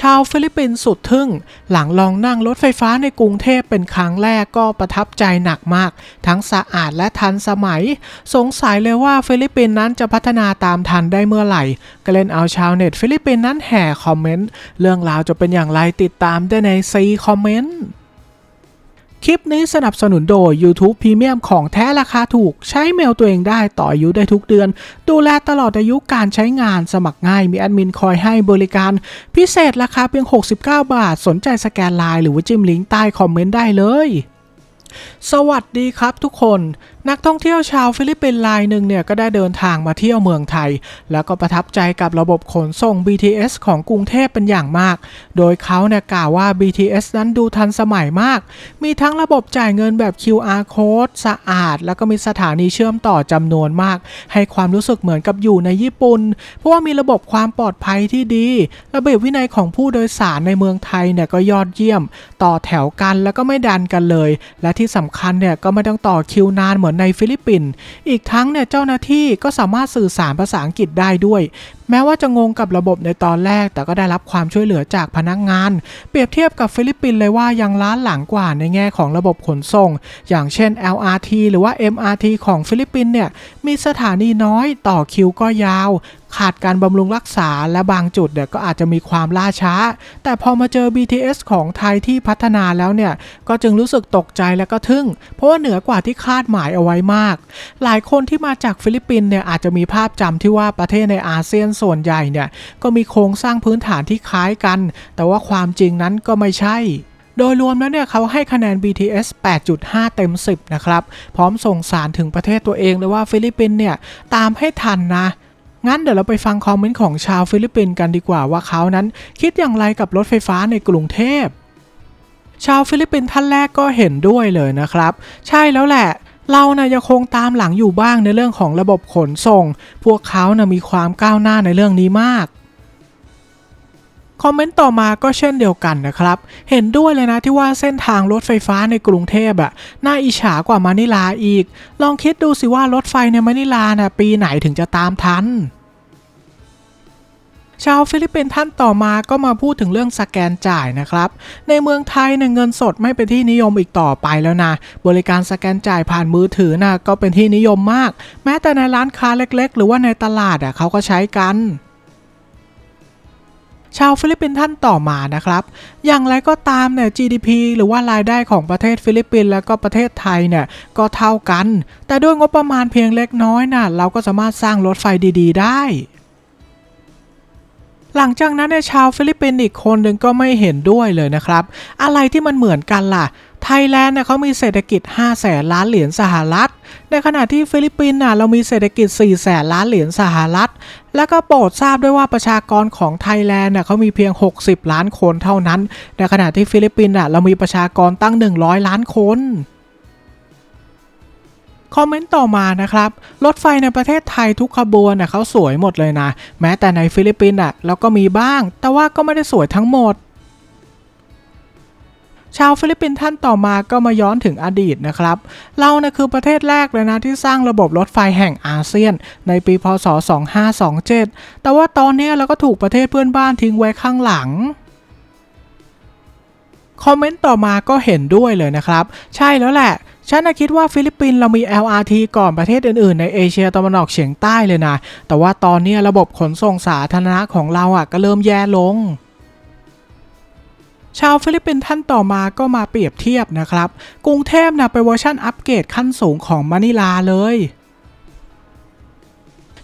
ชาวฟิลิปปินส์สุดทึ่ง หลังลองนั่งรถไฟฟ้าในกรุงเทพเป็นครั้งแรกก็ประทับใจหนักมาก ทั้งสะอาดและทันสมัย สงสัยเลยว่าฟิลิปปินส์นั้นจะพัฒนาตามทันได้เมื่อไหร่ ก็เล่นเอาชาวเน็ตฟิลิปปินส์นั้นแห่คอมเมนต์ เรื่องราวจะเป็นอย่างไรติดตามได้ในซีคอมเมนต์ คลิปนี้สนับสนุนโดย YouTube Premium ของแท้ราคาถูก ใช้เมลตัวเองได้ต่ออายุได้ทุกเดือน ดูแลตลอดอายุการใช้งานสมัครง่ายมีแอดมินคอยให้บริการ พิเศษราคาเพียง 69 บาท สนใจสแกนไลน์หรือว่าจิ้มลิงก์ใต้คอมเมนต์ได้เลย สวัสดีครับทุกคน นักท่องเที่ยวชาวฟิลิปปินส์รายหนึ่งเนี่ยก็ได้เดินทางมาเที่ยวเมืองไทย แล้วก็ประทับใจกับระบบขนส่ง BTS ของกรุงเทพเป็นอย่างมาก โดยเขาเนี่ยกล่าวว่า BTS นั้นดูทันสมัยมาก มีทั้งระบบจ่ายเงินแบบ QR code สะอาด แล้วก็มีสถานีเชื่อมต่อจำนวนมาก ให้ความรู้สึกเหมือนกับอยู่ในญี่ปุ่น เพราะว่ามีระบบความปลอดภัยที่ดี ระเบียบวินัยของผู้โดยสารในเมืองไทยเนี่ยก็ยอดเยี่ยม ต่อแถวกันแล้วก็ไม่ดันกันเลย และที่สำคัญเนี่ยก็ไม่ต้องต่อคิวนานเหมือนในฟิลิปปินส์อีกทั้งเนี่ยเจ้าหน้าที่ก็สามารถสื่อสารภาษาอังกฤษได้ด้วย แม้ว่าจะงงกับระบบในตอนแรก แต่ก็ได้รับความช่วยเหลือจากพนักงาน เปรียบเทียบกับฟิลิปปินส์เลยว่ายังล้าหลังกว่าในแง่ของระบบขนส่ง อย่างเช่น LRT หรือว่า MRT ของฟิลิปปินส์เนี่ยมีสถานีน้อยต่อคิวก็ยาว ขาดการบำรุงรักษาและบางจุดเนี่ยก็อาจจะมีความล่าช้า แต่พอมาเจอ BTS ของไทยที่พัฒนาแล้วเนี่ย ก็จึงรู้สึกตกใจและก็ทึ่ง เพราะว่าเหนือกว่าที่คาดหมายเอาไว้มาก หลายคนที่มาจากฟิลิปปินส์เนี่ยอาจจะมีภาพจำที่ว่าประเทศในอาเซียนส่วนใหญ่เนี่ยก็มีโครงสร้างพื้นฐานที่คล้ายกัน แต่ว่าความจริงนั้นก็ไม่ใช่โดยรวมแล้วเนี่ยเขาให้คะแนน BTS 8.5 เต็ม 10 นะครับ พร้อมส่งสารถึงประเทศตัวเองเลยว่าฟิลิปปินส์เนี่ย ตามให้ทันนะ งั้นเดี๋ยวเราไปฟังคอมเมนต์ของชาวฟิลิปปินส์กันดีกว่าว่าเขานั้นคิดอย่างไรกับรถไฟฟ้าในกรุงเทพ ชาวฟิลิปปินส์ท่านแรกก็เห็นด้วยเลยนะครับ ใช่แล้วแหละเรานะ่ยยังคงตามหลังอยู่บ้างในเรื่องของระบบขนส่ง พวกเขานะ่ะมีความก้าวหน้าในเรื่องนี้มาก คอมเมนต์ต่อมาก็เช่นเดียวกันนะครับ เห็นด้วยเลยนะที่ว่าเส้นทางรถไฟฟ้าในกรุงเทพอะน่าอิจฉากว่ามะนิลาอีก ลองคิดดูสิว่ารถไฟในมะนิลานะ่ะปีไหนถึงจะตามทันชาวฟิลิปปินส์ท่านต่อมาก็มาพูดถึงเรื่องสแกนจ่ายนะครับ ในเมืองไทยเนี่ยเงินสดไม่เป็นที่นิยมอีกต่อไปแล้วนะ บริการสแกนจ่ายผ่านมือถือนะก็เป็นที่นิยมมาก แม้แต่ในร้านค้าเล็ก ๆ หรือว่าในตลาดอะเขาก็ใช้กัน ชาวฟิลิปปินส์ท่านต่อมานะครับ อย่างไรก็ตามเนี่ย GDP หรือว่ารายได้ของประเทศฟิลิปปินส์และก็ประเทศไทยเนี่ยก็เท่ากัน แต่ด้วยงบประมาณเพียงเล็กน้อยน่ะเราก็สามารถสร้างรถไฟดี ๆ ได้ หลังจากนั้นเนี่ยชาวฟิลิปปินส์อีกคนหนึ่งก็ไม่เห็นด้วยเลยนะครับ อะไรที่มันเหมือนกันล่ะไทยแลนด์เนี่ยเขามีเศรษฐกิจ 5 แสนล้านเหรียญสหรัฐ ในขณะที่ฟิลิปปินส์น่ะเรามีเศรษฐกิจ 4 แสนล้านเหรียญสหรัฐ แล้วก็โปรดทราบด้วยว่าประชากรของไทยแลนด์น่ะเขามีเพียง 60 ล้านคนเท่านั้น ในขณะที่ฟิลิปปินส์น่ะเรามีประชากรตั้ง 100 ล้านคน คอมเมนต์ต่อมานะครับ รถไฟในประเทศไทยทุกขบวนน่ะเขาสวยหมดเลยนะ แม้แต่ในฟิลิปปินส์อะเราก็มีบ้าง แต่ว่าก็ไม่ได้สวยทั้งหมดชาวฟิลิปปินส์ท่านต่อมาก็มาย้อนถึงอดีตนะครับ เรานะคือประเทศแรกเลยนะที่สร้างระบบรถไฟแห่งอาเซียน ในปีพศ 2527 แต่ว่าตอนนี้เราก็ถูกประเทศเพื่อนบ้านทิ้งไว้ข้างหลัง คอมเมนต์ต่อมาก็เห็นด้วยเลยนะครับ ใช่แล้วแหละ ฉันนะคิดว่าฟิลิปปินส์เรามี LRT ก่อนประเทศอื่นๆ ในเอเชียตะวันออกเฉียงใต้เลยนะ แต่ว่าตอนนี้ระบบขนส่งสาธารณะของเราอะก็เริ่มแย่ลง ชาวฟิลิปปินส์ท่านต่อมาก็มาเปรียบเทียบนะครับ กรุงเทพนะเป็นเวอร์ชันอัปเกรดขั้นสูงของมะนิลาเลย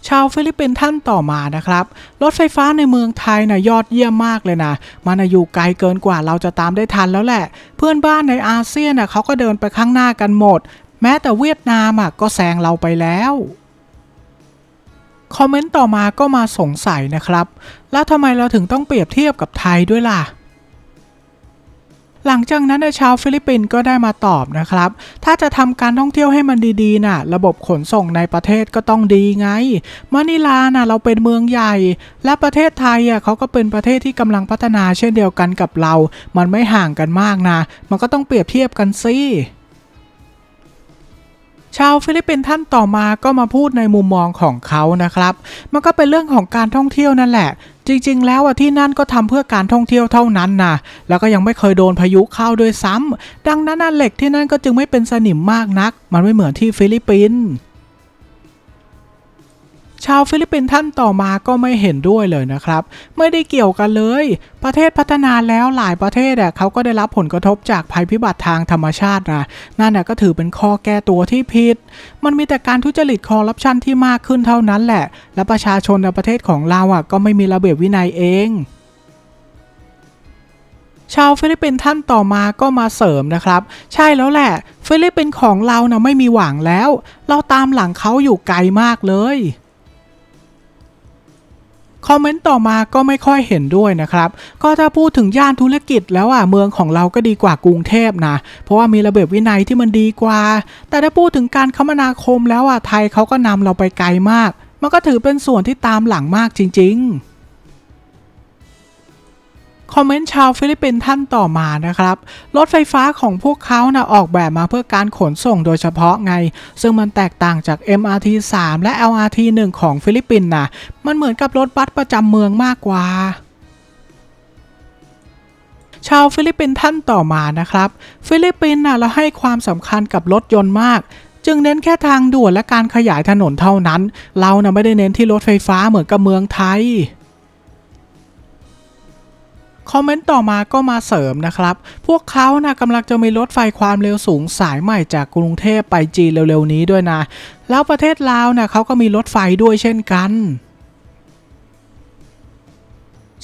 ชาวฟิลิปปินส์ท่านต่อมานะครับ รถไฟฟ้าในเมืองไทยนะยอดเยี่ยมมากเลยนะมันอยู่ไกลเกินกว่าเราจะตามได้ทันแล้วแหละ เพื่อนบ้านในอาเซียนน่ะเขาก็เดินไปข้างหน้ากันหมด แม้แต่เวียดนามอะก็แซงเราไปแล้วคอมเมนต์ต่อมาก็มาสงสัยนะครับ แล้วทำไมเราถึงต้องเปรียบเทียบกับไทยด้วยล่ะ หลังจากนั้นชาวฟิลิปปินส์ก็ได้มาตอบนะครับ ถ้าจะทำการท่องเที่ยวให้มันดีๆน่ะ ระบบขนส่งในประเทศก็ต้องดีไงมะนิลาน่ะเราเป็นเมืองใหญ่ และประเทศไทยอะเขาก็เป็นประเทศที่กำลังพัฒนาเช่นเดียวกันกับเรา มันไม่ห่างกันมากนะ มันก็ต้องเปรียบเทียบกันสิชาวฟิลิปปินส์ท่านต่อมาก็มาพูดในมุมมองของเขานะครับ มันก็เป็นเรื่องของการท่องเที่ยวนั่นแหละ จริงๆ แล้วอะที่นั่นก็ทำเพื่อการท่องเที่ยวเท่านั้นนะแล้วก็ยังไม่เคยโดนพายุเข้าด้วยซ้ำดังนั้นเหล็กที่นั่นก็จึงไม่เป็นสนิมมากนัก มันไม่เหมือนที่ฟิลิปปินส์ ชาวฟิลิปปินส์ท่านต่อมาก็ไม่เห็นด้วยเลยนะครับ ไม่ได้เกี่ยวกันเลย ประเทศพัฒนาแล้วหลายประเทศอะเขาก็ได้รับผลกระทบจากภัยพิบัติทางธรรมชาตินะนั่นน่ะก็ถือเป็นข้อแก้ตัวที่ผิด มันมีแต่การทุจริตคอร์รัปชันที่มากขึ้นเท่านั้นแหละ และประชาชนในประเทศของเราอะก็ไม่มีระเบียบวินัยเองชาวฟิลิปปินส์ท่านต่อมาก็มาเสริมนะครับ ใช่แล้วแหละ ฟิลิปปินส์ของเรานะไม่มีหวังแล้ว เราตามหลังเขาอยู่ไกลมากเลย คอมเมนต์ต่อมาก็ไม่ค่อยเห็นด้วยนะครับ ก็ถ้าพูดถึงย่านธุรกิจแล้วอะเมืองของเราก็ดีกว่ากรุงเทพนะ เพราะว่ามีระเบียบวินัยที่มันดีกว่า แต่ถ้าพูดถึงการคมนาคมแล้วอะไทยเขาก็นำเราไปไกลมาก มันก็ถือเป็นส่วนที่ตามหลังมากจริง ๆ คอมเมนต์ชาวฟิลิปปินส์ท่านต่อมานะครับ รถไฟฟ้าของพวกเขานะออกแบบมาเพื่อการขนส่งโดยเฉพาะไง ซึ่งมันแตกต่างจาก MRT 3 และ LRT 1 ของฟิลิปปินส์นะมันเหมือนกับรถบัสประจำเมืองมากกว่าชาวฟิลิปปินส์ท่านต่อมานะครับ ฟิลิปปินส์นะเราให้ความสำคัญกับรถยนต์มาก จึงเน้นแค่ทางด่วนและการขยายถนนเท่านั้น เรานะไม่ได้เน้นที่รถไฟฟ้าเหมือนกับเมืองไทย คอมเมนต์ต่อมาก็มาเสริมนะครับ พวกเขานะกำลังจะมีรถไฟความเร็วสูงสายใหม่จากกรุงเทพไปจีนเร็วๆนี้ด้วยนะ แล้วประเทศลาวนะเขาก็มีรถไฟด้วยเช่นกัน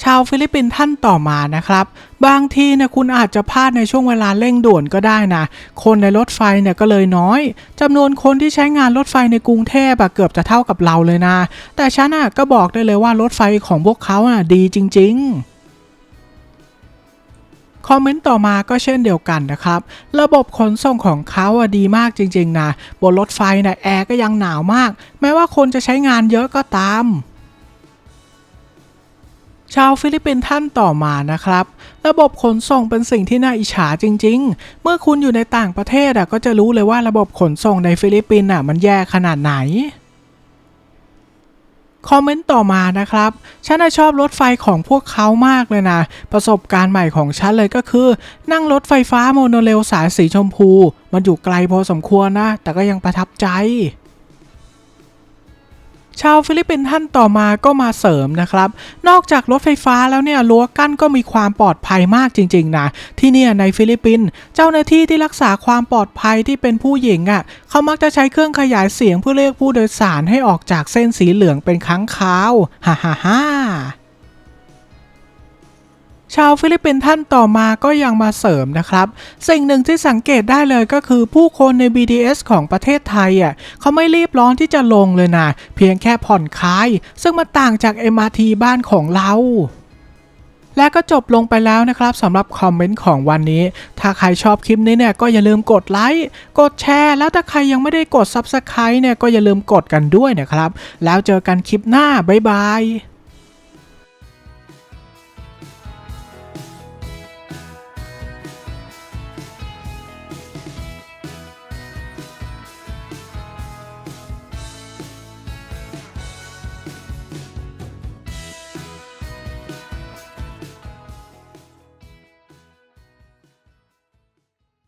ชาวฟิลิปปินส์ท่านต่อมานะครับ บางทีเนี่ยคุณอาจจะพลาดในช่วงเวลาเร่งด่วนก็ได้นะ คนในรถไฟเนี่ยก็เลยน้อยจำนวนคนที่ใช้งานรถไฟในกรุงเทพอะเกือบจะเท่ากับเราเลยนะ แต่ฉันอะก็บอกได้เลยว่ารถไฟของพวกเขาอะดีจริง ๆ คอมเมนต์ต่อมาก็เช่นเดียวกันนะครับ ระบบขนส่งของเขาอะดีมากจริงๆนะ บนรถไฟนะแอร์ก็ยังหนาวมาก แม้ว่าคนจะใช้งานเยอะก็ตามชาวฟิลิปปินส์ท่านต่อมานะครับ ระบบขนส่งเป็นสิ่งที่น่าอิจฉาจริง ๆ เมื่อคุณอยู่ในต่างประเทศอะก็จะรู้เลยว่าระบบขนส่งในฟิลิปปินส์อะมันแย่ขนาดไหน คอมเมนต์ต่อมานะครับ ฉันน่ะชอบรถไฟของพวกเขามากเลยนะ ประสบการณ์ใหม่ของฉันเลยก็คือ นั่งรถไฟฟ้าโมโนเรลสายสีชมพู มันอยู่ไกลพอสมควรนะ แต่ก็ยังประทับใจ ชาวฟิลิปปินส์ท่านต่อมาก็มาเสริมนะครับ นอกจากรถไฟฟ้าแล้วเนี่ยรั้วกั้นก็มีความปลอดภัยมากจริงๆนะที่เนี่ยในฟิลิปปินส์เจ้าหน้าที่ที่รักษาความปลอดภัยที่เป็นผู้หญิงอะ่ะเขามักจะใช้เครื่องขยายเสียงเพื่อเรียกผู้โดยสารให้ออกจากเส้นสีเหลืองเป็นครั้งคราวฮ่าฮ่าฮ่า ชาวฟิลิปปินส์ท่านต่อมาก็ยังมาเสริมนะครับ สิ่งหนึ่งที่สังเกตได้เลยก็คือผู้คนใน BTS ของประเทศไทยอะเขาไม่รีบร้อนที่จะลงเลยนะ เพียงแค่ผ่อนคลาย ซึ่งมันต่างจาก MRT บ้านของเราและก็จบลงไปแล้วนะครับสำหรับคอมเมนต์ของวันนี้ ถ้าใครชอบคลิปนี้เนี่ยก็อย่าลืมกดไลค์ กดแชร์ แล้วถ้าใครยังไม่ได้กด Subscribe เนี่ยก็อย่าลืมกดกันด้วยนะครับ แล้วเจอกันคลิปหน้า บ๊ายบาย